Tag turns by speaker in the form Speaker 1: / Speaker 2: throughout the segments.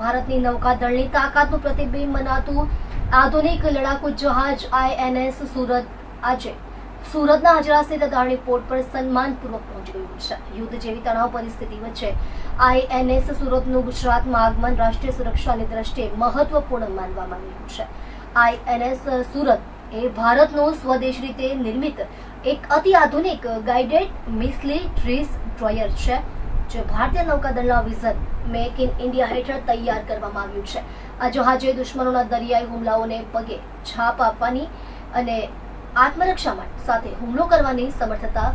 Speaker 1: ભારતની નૌકાદળની તાકાતનું પ્રતિબિંબ મનાતું આધુનિક લડાકુ જહાજ આઈએનએસ સુરત આજે સુરતના હાજરા સ્થિત અદાણી પોર્ટ પર સન્માનપૂર્વક પહોંચી ગયું છે. યુદ્ધ જેવી તણાવ પરિસ્થિતિ વચ્ચે આઈએનએસ સુરતનું ગુજરાતમાં આગમન રાષ્ટ્રીય સુરક્ષાની દ્રષ્ટિએ મહત્વપૂર્ણ માનવામાં આવ્યું છે. આઈએનએસ સુરત એ ભારતનું સ્વદેશ રીતે નિર્મિત એક અતિ આધુનિક ગાઇડેડ મિસલી ટ્રીસ ડ્રોયર છે. જે ભારતીય નૌકાદળના વિઝન મેક ઇન ઇન્ડિયા હેઠળ તૈયાર કરવામાં આવ્યું છે. આ જહાજે દુશ્મનોના દરિયાઈ હુમલાઓને પગે છાપ આપવાની અને આત્મરક્ષા સાથે હુમલો કરવાની સમર્થતા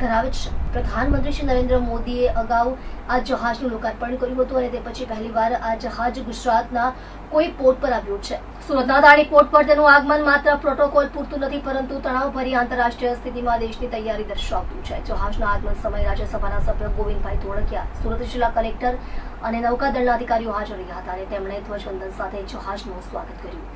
Speaker 1: ધરાવે છે. પ્રધાનમંત્રી શ્રી નરેન્દ્ર મોદીએ અગાઉ આ જહાજનું લોકાર્પણ કર્યું હતું અને તે પછી પહેલીવાર આ જહાજ ગુજરાતના કોઈ પોર્ટ પર આવ્યું છે. સુરતના દાણી પોર્ટ પર તેનું આગમન માત્ર પ્રોટોકોલ પૂરતું નથી, પરંતુ તણાવભરી આંતરરાષ્ટ્રીય સ્થિતિમાં દેશની તૈયારી દર્શાવતું છે. જહાજના આગમન સમયે રાજ્યસભાના સભ્ય ગોવિંદભાઈ ધોળકિયા, સુરત જિલ્લા કલેક્ટર અને નૌકાદળના અધિકારીઓ હાજર રહ્યા હતા અને તેમણે ધ્વજવંદન સાથે જહાજનું સ્વાગત કર્યું.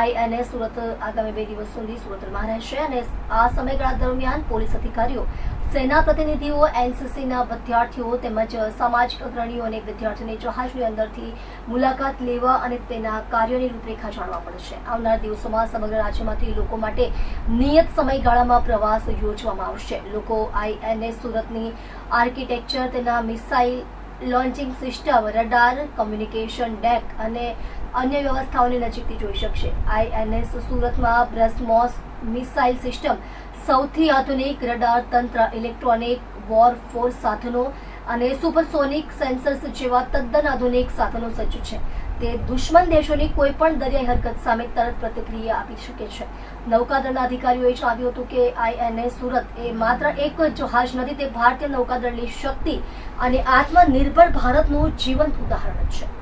Speaker 1: આઈએનએસ સુરત આગામી બે દિવસ સુધી સુરતમાં રહેશે અને આ સમયગાળા દરમિયાન પોલીસ અધિકારીઓ, સેના પ્રતિનિધિઓ એનસીસીના વિદ્યાર્થીઓ તેમજ સામાજિક અગ્રણીઓ અને વિદ્યાર્થીઓને જહાજની અંદરથી મુલાકાત લેવા અને તેના કાર્યોની રૂપરેખા જાણવા પડશે આવનાર દિવસોમાં સમગ્ર રાજ્યમાંથી લોકો માટે નિયત સમયગાળામાં પ્રવાસ યોજવામાં આવશે. લોકો આઈએનએસ સુરતની આર્કિટેક્ચર, તેના missile launching system, radar, communication deck અને અન્ય વ્યવસ્થાઓની નજીકથી જોઈ શકશે. આઈએનએસ સુરતમાં બ્રસ્મોસ મિસાઇલ સિસ્ટમ, સૌથી આધુનિક રડાર તંત્ર, ઇલેક્ટ્રોનિક વોર ફોર્સ સાધનો અને સુપરસોનિક સેન્સર્સ જેવા તદ્દન આધુનિક સાધનો સજ્જ છે. તે દુશ્મન દેશોની કોઈ પણ દરિયાઈ હરકત સામે તરત પ્રતિક્રિયા આપી શકે છે. નૌકાદળના અધિકારીઓએ જણાવ્યું હતું કે આઈએનએસ સુરત એ માત્ર એક જહાજ નથી, તે ભારતીય નૌકાદળની શક્તિ અને આત્મનિર્ભર ભારતનું જીવંત ઉદાહરણ છે.